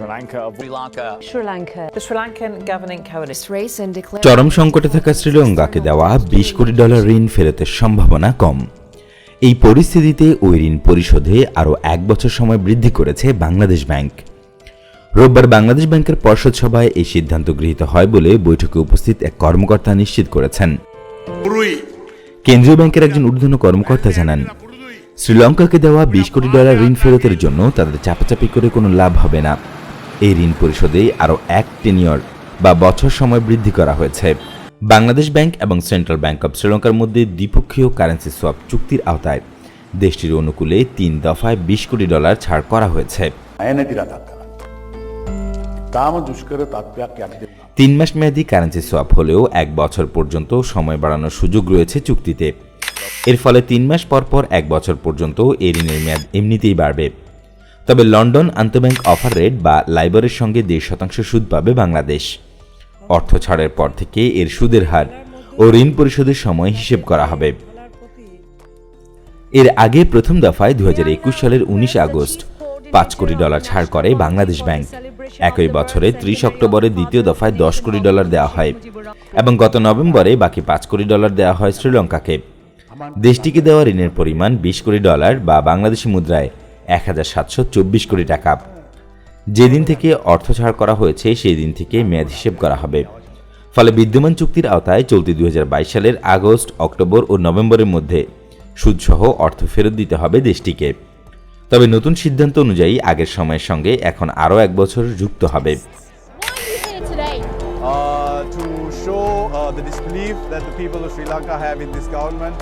Sri Lanka Sri Lanka. Sri Lanka. The Sri Lankan governing coalition. Race and declare. চরম সংকটে থাকা শ্রীলঙ্কাকে দেওয়া বিশ কোটি ডলার ঋণ ফেরতের সম্ভাবনা কম এই পরিস্থিতিতে ওই ঋণ পরিশোধে আরও এক বছর সময় বৃদ্ধি করেছে বাংলাদেশ ব্যাংক রোববার বাংলাদেশ ব্যাংকের পর্ষদ সভায় এই সিদ্ধান্ত গৃহীত হয় বলে বৈঠকে উপস্থিত এক কর্মকর্তা নিশ্চিত করেছেন কেন্দ্রীয় ব্যাংকের একজন ঊর্ধ্বতন কর্মকর্তা জানান শ্রীলঙ্কাকে দেওয়া বিশ কোটি ডলার ঋণ ফেরতের জন্য তাদের চাপাচাপি করে কোনো লাভ হবে না এই ঋণ পরিশোধে আরও এক টেনিয়র বা বছর সময় বৃদ্ধি করা হয়েছে। বাংলাদেশ ব্যাংক এবং সেন্ট্রাল ব্যাংক অব শ্রীলঙ্কার মধ্যে দ্বিপক্ষীয় কারেন্সি সোয়াপ চুক্তির আওতায়। দেশটির অনুকূলে তিন দফায় বিশ কোটি ডলার ছাড় করা হয়েছে। তিন মাস মেয়াদি কারেন্সি সোয়াপ হলেও এক বছর পর্যন্ত সময় বাড়ানোর সুযোগ রয়েছে চুক্তিতে। এর ফলে তিন মাস পর পর এক বছর পর্যন্ত এই ঋণের মেয়াদ এমনিতেই বাড়বে। তবে লন্ডন আন্তঃব্যাংক অফার রেট বা লাইবরের সঙ্গে দেড় শতাংশ সুদ পাবে বাংলাদেশ। অর্থ ছাড়ের পর থেকে এর সুদের হার ও ঋণ পরিশোধের সময় হিসেব করা হবে। এর আগে প্রথম দফায় দু সালের উনিশ আগস্ট পাঁচ কোটি ডলার ছাড় করে বাংলাদেশ ব্যাংক। একই বছরে ত্রিশ অক্টোবরে দ্বিতীয় দফায় দশ কোটি ডলার দেওয়া হয় এবং গত নভেম্বরে বাকি পাঁচ কোটি ডলার দেওয়া হয় শ্রীলঙ্কাকে। দেশটিকে দেওয়া ঋণের পরিমাণ বিশ কোটি ডলার বা বাংলাদেশি মুদ্রায় এক হাজার সাতশো চব্বিশ কোটি টাকা। যেদিন থেকে অর্থ ছাড় করা হয়েছে সেই দিন থেকে মেয়াদ হিসেব করা হবে। ফলে বিদ্যমান চুক্তির আওতায় চলতি দুই সালের আগস্ট অক্টোবর ও নভেম্বরের মধ্যে সুদসহ অর্থ ফেরত দিতে হবে দেশটিকে। তবে নতুন সিদ্ধান্ত অনুযায়ী আগের সময়ের সঙ্গে এখন আরও এক বছর যুক্ত হবে। Uh, uh, the disbelief that the people of Sri Lanka have in this government